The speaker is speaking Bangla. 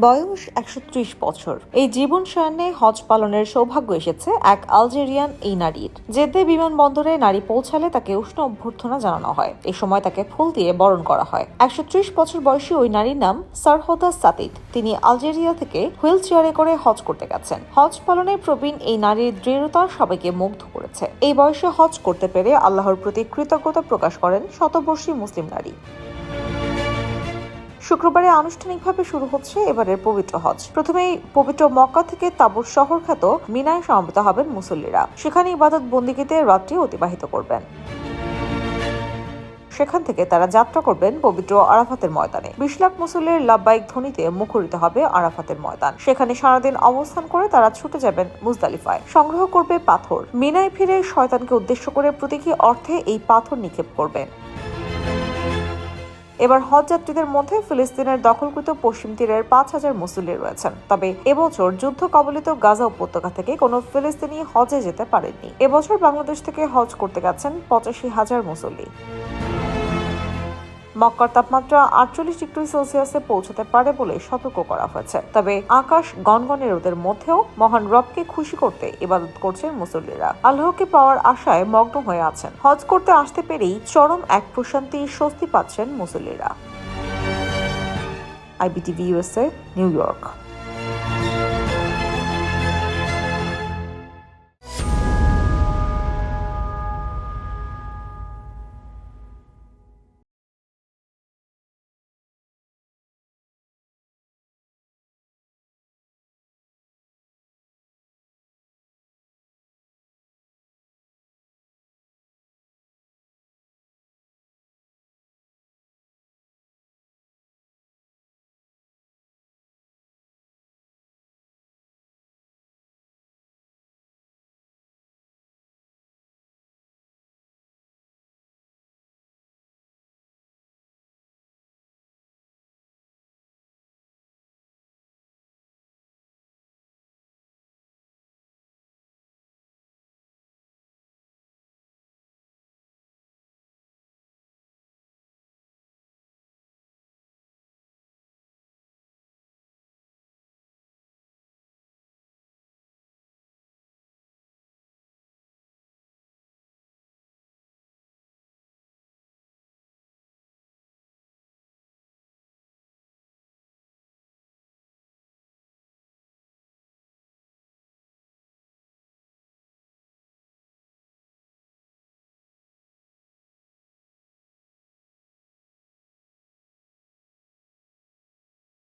বয়স একশো ত্রিশ বছর। এই জীবন শয়নে হজ পালনের সৌভাগ্য এসেছে এক আলজেরিয়ান এই নারীর। জেদ্দে বিমানবন্দরে নারী পৌঁছালে তাকে উষ্ণ অভ্যর্থনা জানানো হয়। এই সময় তাকে ফুল দিয়ে বরণ করা হয়। একশো ত্রিশ বছর বয়সী ওই নারীর নাম সারহদা সাতিদ। তিনি আলজেরিয়া থেকে হুইল চেয়ারে করে হজ করতে গেছেন। হজ পালনে প্রবীণ এই নারীর দৃঢ়তা সবাইকে মুগ্ধ করেছে। এই বয়সে হজ করতে পেরে আল্লাহর প্রতি কৃতজ্ঞতা প্রকাশ করেন শতবর্ষী মুসলিম নারী। শুক্রবারে আনুষ্ঠানিকভাবে শুরু হচ্ছে এবারের পবিত্র হজ। প্রথমেই পবিত্র মক্কা থেকে তাবুর শহর খ্যাত মিনায় সমবেত হবেন মুসল্লিরা। সেখানে ইবাদত বন্দিগিতে রাত্রি অতিবাহিত করবেন। সেখান থেকে তারা যাত্রা করবেন পবিত্র আরাফাতের ময়দানে। বিশ লাখ মুসল্লির লাভবাইক ধ্বনিতে মুখরিত হবে আরাফাতের ময়দান। সেখানে সারাদিন অবস্থান করে তারা ছুটে যাবেন মুজদালিফায়। সংগ্রহ করবে পাথর। মিনায় ফিরে শয়তানকে উদ্দেশ্য করে প্রতীকী অর্থে এই পাথর নিক্ষেপ করবেন। এবার হজ যাত্রীদের মধ্যে ফিলিস্তিনের দখলকৃত পশ্চিম তীরের পাঁচ হাজার মুসল্লি রয়েছেন। তবে এবছর যুদ্ধ কবলিত গাজা উপত্যকা থেকে কোনো ফিলিস্তিনি হজে যেতে পারেননি। এবছর বাংলাদেশ থেকে হজ করতে গেছেন পঁচাশি হাজার মুসল্লি। মক্কার তাপমাত্রা আটচল্লিশ ডিগ্রি সেলসিয়াসে পৌঁছতে পারে বলে সতর্ক করা হয়েছে। তবে আকাশ গনগনে রোদের মধ্যেও মহান রবকে খুশি করতে ইবাদত করছেন মুসল্লিরা। আল্লাহকে পাওয়ার আশায় মগ্ন হয়ে আছেন। হজ করতে আসতে পেরেই চরম এক প্রশান্তি স্বস্তি পাচ্ছেন মুসল্লিরা। IBTV USA New York.